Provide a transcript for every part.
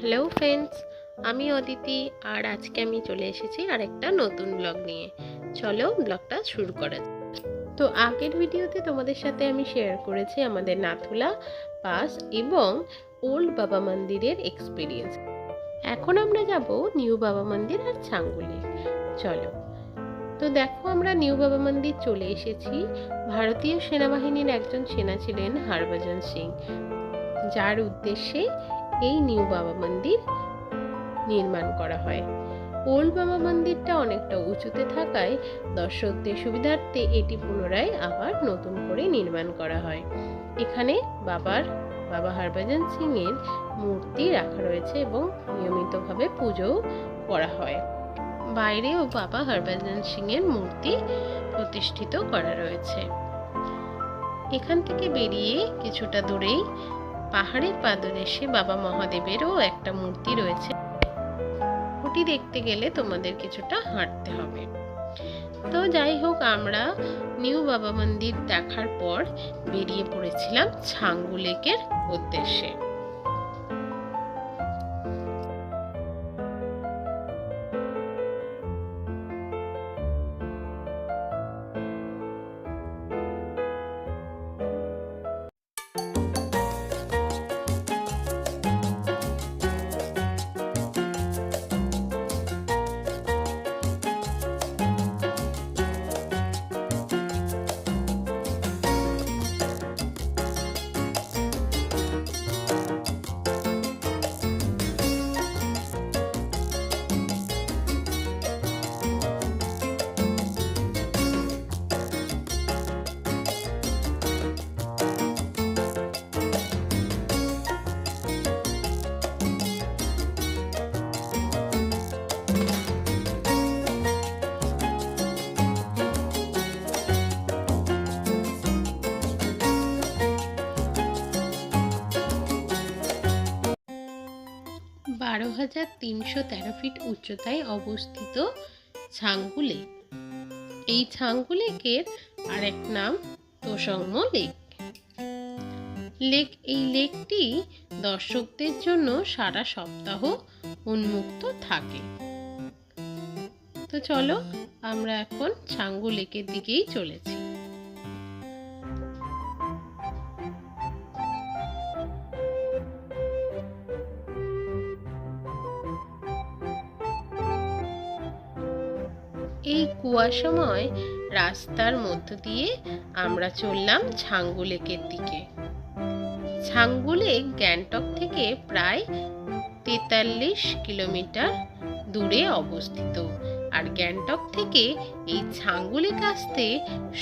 Hello friends, আমি অদিতি আর আজকে আমি চলে এসেছি আর একটা নতুন ব্লগ নিয়ে। চলো ব্লগটা শুরু করা তো আগের ভিডিওতে তোমাদের সাথে আমি শেয়ার করেছি আমাদের নাথুলা, পাস এবং ওল্ড বাবা মন্দিরের এক্সপিরিয়েন্স এখন আমরা যাব নিউ বাবা মন্দির আর ছাঙ্গুলি চলো। তো দেখো আমরা নিউ বাবা মন্দির চলে এসেছি। ভারতীয় সেনাবাহিনীর একজন সেনা ছিলেন হরভজন সিং। যার উদ্দেশ্যে এই নিউ বাবা মন্দির নির্মাণ করা হয়। ওল্ড বাবা মন্দিরটা অনেকটা উঁচুতে থাকায় দর্শকদের সুবিধার্থে এটি পুনরায় আবার নতুন করে নির্মাণ করা হয়। এখানে বাবার, বাবা হরভজন সিং এর মূর্তি রাখা রয়েছে এবং নিয়মিতভাবে পুজো করা হয়। বাইরেও বাবা হরভজন সিং এর মূর্তি প্রতিষ্ঠিত করা রয়েছে। এখান থেকে বেরিয়ে কিছুটা দূরেই পাহাড়ের পাদদেশে বাবা মহাদেবেরও একটা মূর্তি রয়েছে। ওটি দেখতে গেলে তোমাদের কিছুটা হাঁটতে হবে। তো যাই হোক, আমরা নিউ বাবা মন্দির দেখার পর বেরিয়ে পড়েছিলাম ছাঙ্গু লেকের উদ্দেশ্যে। বারো হাজার তিনশো তেরো ফিট উচ্চতায় অবস্থিত ছাঙ্গু লেক এই ছাঙ্গু লেকের আরেক নাম তোসংম লেক। লেক, এই লেকটি দর্শকদের জন্য সারা সপ্তাহ উন্মুক্ত থাকে। তো চলো আমরা এখন ছাঙ্গু লেকের দিকেই চলেছি। এই কুয়াশাময় রাস্তার মধ্য দিয়ে আমরা চললাম ছাঙ্গু লেকের দিকে। ছাঙ্গু লেক গ্যাংটক থেকে প্রায় তেতাল্লিশ কিলোমিটার দূরে অবস্থিত। আর গ্যাংটক থেকে এই ছাঙ্গু লেক আসতে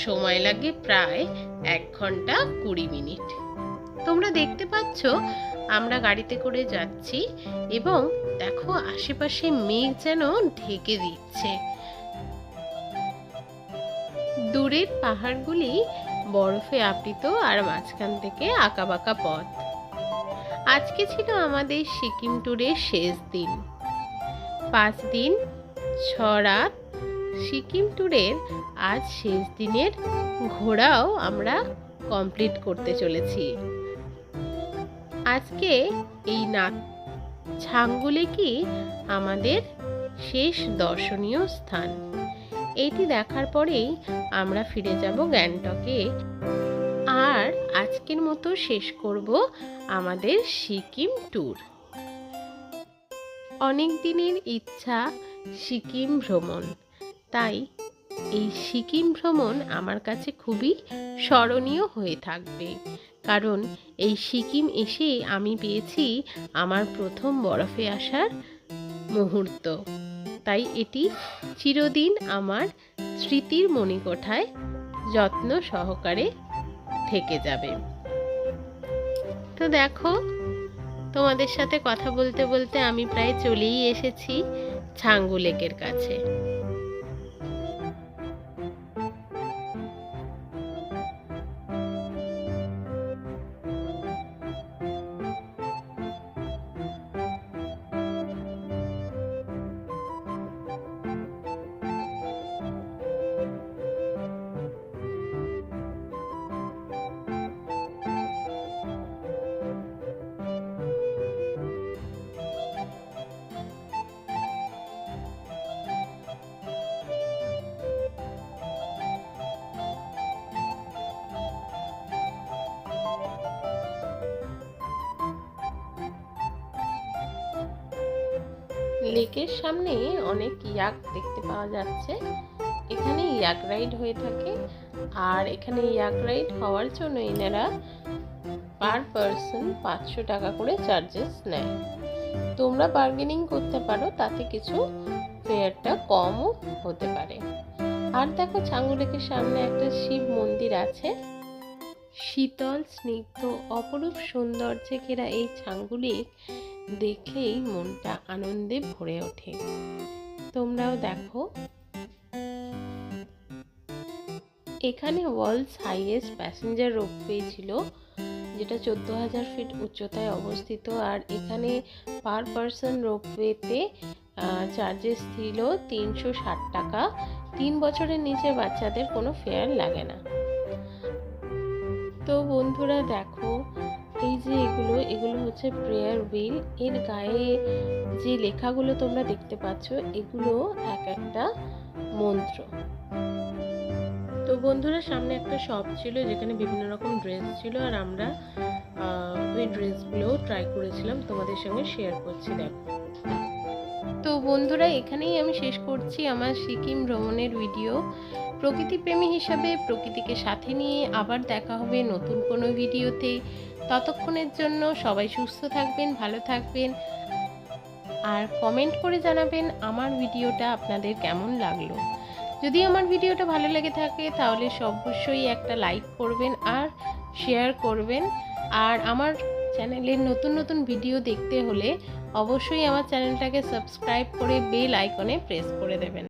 সময় লাগে প্রায় এক ঘণ্টা কুড়ি মিনিট। তোমরা দেখতে পাচ্ছ, আমরা গাড়িতে করে যাচ্ছি এবং দেখো আশেপাশে মেঘ যেন ঢেকে দিচ্ছে। দূরের পাহাড়গুলি বরফে আবৃত আর মাঝখান থেকে আঁকাবাঁকা পথ। আজকে ছিল আমাদের সিকিম ট্যুরের শেষ দিন। পাঁচ দিন, ছ রাত সিকিম ট্যুরের আজ শেষ দিনের ঘোরাও আমরা কমপ্লিট করতে চলেছি। আজকে এই নাথ ছাঙ্গুলে কি আমাদের শেষ দর্শনীয় স্থান? এটি দেখার পরেই আমরা ফিরে যাব গ্যাংটকে। আর আজকের মতো শেষ করব আমাদের সিকিম ট্যুর। অনেক দিনের ইচ্ছা সিকিম ভ্রমণ। তাই এই সিকিম ভ্রমণ আমার কাছে খুবই স্মরণীয় হয়ে থাকবে। কারণ এই সিকিম এসে আমি পেয়েছি আমার প্রথম বরফে আসার মুহূর্ত। তাই এটি চিরদিন আমার স্মৃতির মণিকোঠায় যত্ন সহকারে থেকে যাবে। তো দেখো, তোমাদের সাথে কথা বলতে বলতে আমি প্রায় চলেই এসেছি ছাঙ্গু লেকের কাছে। লেকের সামনে অনেক ইয়াক দেখতে পাওয়া যাচ্ছে। এখানে ইয়াক রাইড হয়ে থাকে। আর এখানে ইয়াক রাইড হওয়ার জন্য এনারা পার পারসন পাঁচশো টাকা করে চার্জেস নেয়। তোমরা বার্গেনিং করতে পারো, তাতে কিছু ফেয়ারটা কমও হতে পারে। আর দেখো ছাঙ্গু লেকের সামনে একটা শিব মন্দির আছে। শীতল, স্নিগ্ধ, অপরূপ সৌন্দর্যে ঘেরা এই ছাঙ্গু লেক দেখেই মনটা আনন্দে ভরে ওঠে। তোমরাও দেখো। এখানে ওয়ার্ল্ডস হাইয়েস্ট প্যাসেঞ্জার রোপওয়ে ছিল, যেটা চোদ্দ হাজার ফিট উচ্চতায় অবস্থিত, আর এখানে পার পারসন রোপওয়েতে চার্জেস ছিল তিনশো ষাট টাকা। তিন বছরের নিচে বাচ্চাদের কোনো ফেয়ার লাগে না। তো বন্ধুরা দেখো, এই যে এগুলো এগুলো হচ্ছে প্রেয়ার হুইল এর গায়ে যে লেখাগুলো তোমরা দেখতে পাচ্ছ, এগুলো এক একটা মন্ত্র। তো বন্ধুরা, সামনে একটা শপ ছিল, যেখানে বিভিন্ন রকম ড্রেস ছিল, আর আমরা ওই ড্রেসগুলো ট্রাই করেছিলাম। তোমাদের সঙ্গে শেয়ার করছি, দেখো। তো বন্ধুরা, এখানেই আমি শেষ করছি আমার সিকিম ভ্রমণের ভিডিও প্রকৃতিপ্রেমী হিসাবে প্রকৃতিকে সাথে নিয়ে আবার দেখা হবে নতুন কোনো ভিডিওতে। ততক্ষণের জন্য সবাই সুস্থ থাকবেন, ভালো থাকবেন। আর কমেন্ট করে জানাবেন আমার ভিডিওটা আপনাদের কেমন লাগল। যদি আমার ভিডিওটা ভালো লেগে থাকে তাহলে অবশ্যই একটা লাইক করবেন আর শেয়ার করবেন। আর আমার চ্যানেলের নতুন নতুন ভিডিও দেখতে হলে অবশ্যই আমার চ্যানেলটাকে সাবস্ক্রাইব করে বেল আইকনে প্রেস করে দেবেন।